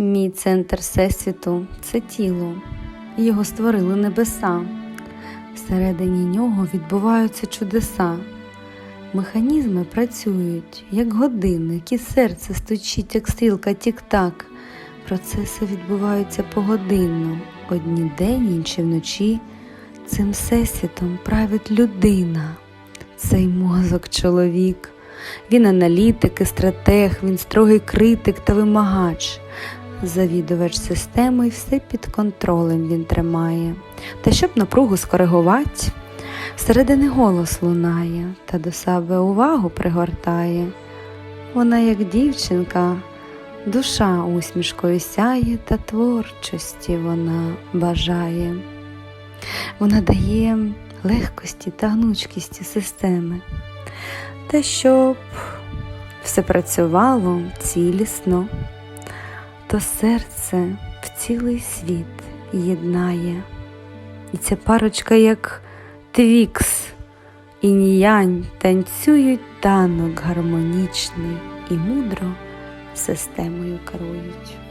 Мій центр всесвіту це тіло. Його створили небеса. Всередині нього відбуваються чудеса. Механізми працюють, як годинник, і серце стучить, як стрілка тік-так. Процеси відбуваються погодинно, одні день, інші вночі. Цим всесвітом править людина, цей мозок чоловік. Він аналітик і стратег, він строгий критик та вимагач. Завідувач системи і все під контролем він тримає. Та щоб напругу скоригувати, всередини голос лунає та до себе увагу пригортає. Вона, як дівчинка, душа усмішкою сяє та творчості вона бажає. Вона дає легкості та гнучкісті системи. Та щоб все працювало цілісно, то серце в цілий світ єднає. І ця парочка, як твікс і ніянь, танцюють танок гармонічний і мудро системою керують.